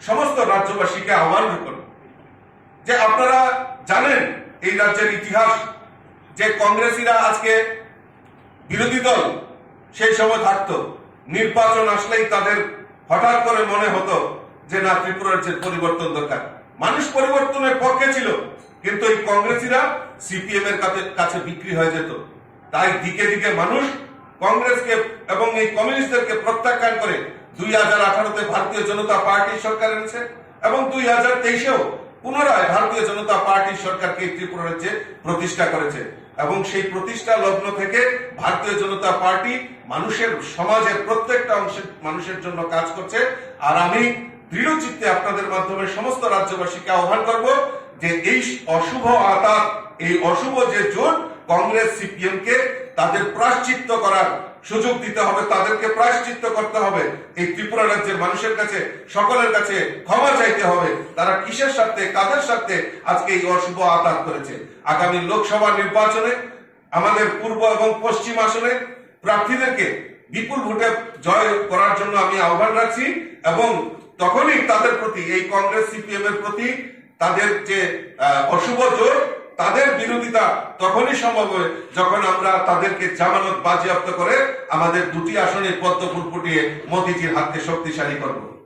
সমস্ত রাজ্যবাসীকে আহ্বান করব যে আপনারা জানেন এই রাজ্যের ইতিহাস, যে কংগ্রেসীরা আজকে বিরোধী দল, সেই সময় থাকতো। নির্বাচন আসলেই তাদের হঠাৎ করে মনে হতো যে না, ত্রিপুরার যে পরিবর্তন দরকার। মানুষ পরিবর্তনের পক্ষে ছিল, কিন্তু এই কংগ্রেসীরা সিপিএম এর কাছে- কাছে বিক্রি হয়ে যেত। তাই দিকে দিকে মানুষ কংগ্রেসকে এবং এই কমিউনিস্টদেরকে প্রত্যাখ্যান করে দুই হাজার আঠারোতে ভারতীয় জনতা পার্টি সরকার এনেছে এবং দুই হাজার তেইশেও পুনরায় ভারতীয় জনতা পার্টি সরকারকে ত্রিপুরা রাজ্যে প্রতিষ্ঠা করেছে এবং সেই প্রতিষ্ঠা লগ্ন থেকে ভারতীয় জনতা পার্টি মানুষের সমাজের প্রত্যেকটা অংশের মানুষের জন্য কাজ করছে। আর আমি দৃঢ় চিত্তে আপনাদের মাধ্যমে সমস্ত রাজ্যবাসীকে আহ্বান করব যে এই অশুভ আতাত, এই অশুভ যে জোট কংগ্রেস সিপিএম কে তাদের প্রাশ্চিত্য করার সুযোগ দিতে হবে, তাদেরকে প্রায়শ্চিত্ত করতে হবে। এই ত্রিপুরা রাজ্যের মানুষের কাছে, সকলের কাছে ক্ষমা চাইতে হবে। তারা কিসের স্বার্থে, কাদের স্বার্থে আজকে এই অশুভ আঘাত করেছে? আগামী লোকসভা নির্বাচনে, আমাদের পূর্ব এবং পশ্চিম আসনে প্রার্থীদেরকে বিপুল ভোটে জয় করার জন্য আমি আহ্বান রাখছি এবং তখনই তাদের প্রতি, এই কংগ্রেস সিপিএম এর প্রতি তাদের যে অশুভ জোর তাদের বিরোধিতা তখনই সম্ভব হয় যখন আমরা তাদেরকে জামানত বাজেয়াপ্ত করে আমাদের দুটি আসনে পদ্ম ফুটফুটিয়ে মোদিজির হাতকে শক্তিশালী করব।